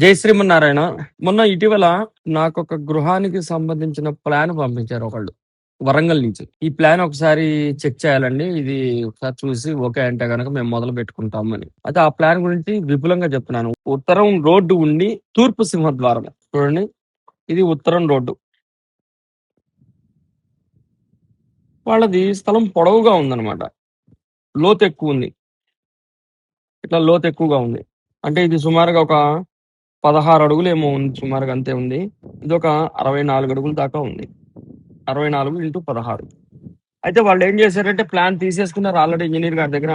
జై శ్రీమన్నారాయణ. మొన్న ఇటీవల నాకు ఒక గృహానికి సంబంధించిన ప్లాన్ పంపించారు ఒకళ్ళు వరంగల్ నుంచి. ఈ ప్లాన్ ఒకసారి చెక్ చేయాలండి. ఇది ఒకసారి చూసి ఓకే అంటే కనుక మేము మొదలు పెట్టుకుంటాం అని. అయితే ఆ ప్లాన్ గురించి విపులంగా చెప్తున్నాను. ఉత్తరం రోడ్డు ఉండి తూర్పు సింహద్వారం. చూడండి. ఇది ఉత్తరం రోడ్డు. వాళ్ళది స్థలం పొడవుగా ఉందన్నమాట. లోతు ఎక్కువ ఉంది. ఇట్లా లోతు ఎక్కువగా ఉంది. అంటే ఇది సుమారుగా ఒక పదహారు అడుగులు ఏమో ఉంది సుమారుగా అంతే ఉంది. ఇది ఒక అరవై నాలుగు అడుగుల దాకా ఉంది. అరవై నాలుగు ఇంటూ పదహారు. అయితే వాళ్ళు ఏం చేశారంటే ప్లాన్ తీసేసుకున్నారు ఆల్రెడీ ఇంజనీర్ గారి దగ్గర.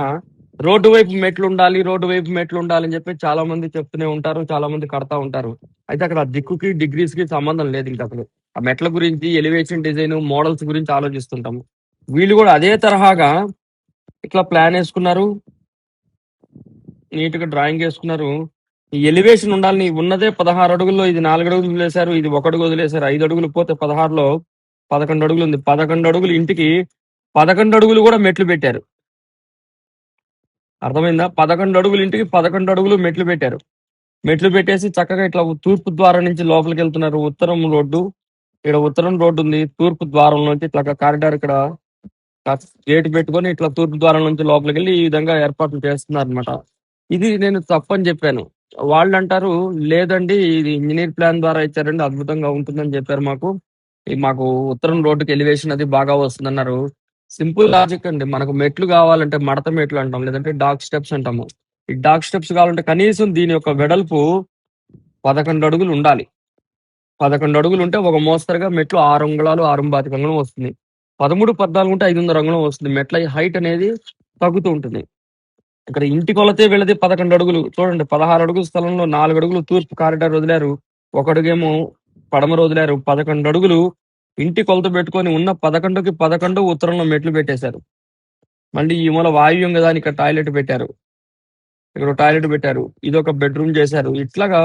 రోడ్డు వైపు మెట్లు ఉండాలి రోడ్డు వైపు మెట్లు ఉండాలి అని చెప్పి చాలా మంది చెప్తూనే ఉంటారు చాలా మంది కడతా ఉంటారు. అయితే అక్కడ దిక్కుకి డిగ్రీస్కి సంబంధం లేదు ఇంకా అసలు. ఆ మెట్ల గురించి ఎలివేషన్ డిజైన్ మోడల్స్ గురించి ఆలోచిస్తుంటాము. వీళ్ళు కూడా అదే తరహాగా ఇట్లా ప్లాన్ వేసుకున్నారు. నీట్గా డ్రాయింగ్ వేసుకున్నారు. ఈ ఎలివేషన్ ఉండాలి. నీ ఉన్నదే పదహారు అడుగుల్లో ఇది నాలుగు అడుగులు వదిలేశారు ఇది ఒక అడుగు వదిలేశారు. ఐదు అడుగులు పోతే పదహారులో పదకొండు అడుగులు ఉంది. పదకొండు అడుగులు ఇంటికి పదకొండు అడుగులు కూడా మెట్లు పెట్టారు. అర్థమైందా? పదకొండు అడుగులు ఇంటికి పదకొండు అడుగులు మెట్లు పెట్టారు. మెట్లు పెట్టేసి చక్కగా ఇట్లా తూర్పు ద్వారం నుంచి లోపలికి వెళ్తున్నారు. ఉత్తరం రోడ్డు. ఇక్కడ ఉత్తరం రోడ్డు ఉంది. తూర్పు ద్వారం నుంచి ఇట్లా కారిడార్ ఇక్కడ గేట్ పెట్టుకొని ఇట్లా తూర్పు ద్వారం నుంచి లోపలికి వెళ్ళి ఈ విధంగా ఏర్పాట్లు చేస్తున్నారు అనమాట ఇది నేను తప్పని చెప్పాను. వాళ్ళు అంటారు లేదండి ఇది ఇంజనీర్ ప్లాన్ ద్వారా ఇచ్చారండి అద్భుతంగా ఉంటుందని చెప్పారు మాకు. మాకు ఉత్తరం రోడ్డుకి ఎలివేషన్ అది బాగా వస్తుందన్నారు. సింపుల్ లాజిక్ అండి. మనకు మెట్లు కావాలంటే మడత మెట్లు అంటాం లేదంటే డాక్ స్టెప్స్ అంటాము. ఈ డాక్ స్టెప్స్ కావాలంటే కనీసం దీని యొక్క వెడల్పు పదకొండు అడుగులు ఉండాలి. పదకొండు అడుగులు ఉంటే ఒక మోస్తరుగా మెట్లు ఆరు అంగుళాలు ఆరు బాతిక అంగుళం వస్తుంది. పదమూడు పద్నాలుగు ఉంటే ఐదు వందల అంగుళం వస్తుంది. మెట్ల హైట్ అనేది తగ్గుతూ ఉంటుంది. ఇక్కడ ఇంటి కొలతే వెళ్ళది పదకొండు అడుగులు. చూడండి పదహారు అడుగుల స్థలంలో నాలుగు అడుగులు తూర్పు కారిడార్ వదిలారు. ఒక అడుగేమో పడమర వదిలారు. పదకొండు అడుగులు ఇంటి కొలత పెట్టుకొని ఉన్న పదకొండుకి పదకొండు ఉత్తరంలో మెట్లు పెట్టేశారు. మళ్ళీ ఈ మూల వాయువ్యం కదా అని ఇక్కడ టాయిలెట్ పెట్టారు. ఇక్కడ టాయిలెట్ పెట్టారు. ఇది ఒక బెడ్రూమ్ చేశారు. ఇట్లాగా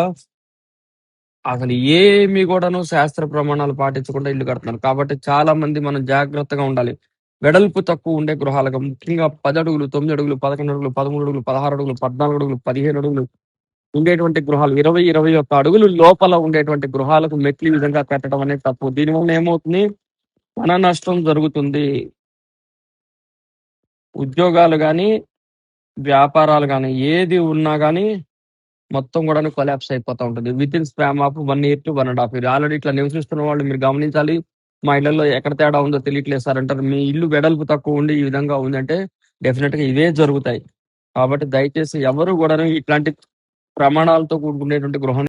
అసలు ఏమి కూడాను శాస్త్ర ప్రమాణాలు పాటించకుండా ఇల్లు కడుతున్నారు. కాబట్టి చాలా మంది మనం జాగ్రత్తగా ఉండాలి. వెడల్పు తక్కువ ఉండే గృహాలకు. ముఖ్యంగా పది అడుగులు తొమ్మిది అడుగులు పదకొండు అడుగులు పదమూడు అడుగులు పదహారు అడుగులు పద్నాలుగు అడుగులు పదిహేను అడుగులు ఉండేటువంటి గృహాలు. ఇరవై ఇరవై ఒక్క అడుగులు లోపల ఉండేటువంటి గృహాలకు మెట్లు విధంగా కట్టడం అనేది తప్పు. దీనివల్ల ఏమవుతుంది? ధన నష్టం జరుగుతుంది. ఉద్యోగాలు కానీ వ్యాపారాలు కానీ ఏది ఉన్నా కానీ మొత్తం కూడా కొలాప్స్ అయిపోతూ ఉంటుంది. Within span of one year to one and half year. Already ఇట్లా నివసిస్తున్న వాళ్ళు మీరు గమనించాలి. మా ఇళ్ళలో ఎక్కడ తేడా ఉందో తెలియట్లేదు సార్ అంటారు. మీ ఇల్లు వెడల్పు తక్కువ ఉండి ఈ విధంగా ఉందంటే డెఫినెట్గా ఇవే జరుగుతాయి. కాబట్టి దయచేసి ఎవరు కూడా ఇట్లాంటి ప్రమాణాలతో కూడుకునేటువంటి గృహం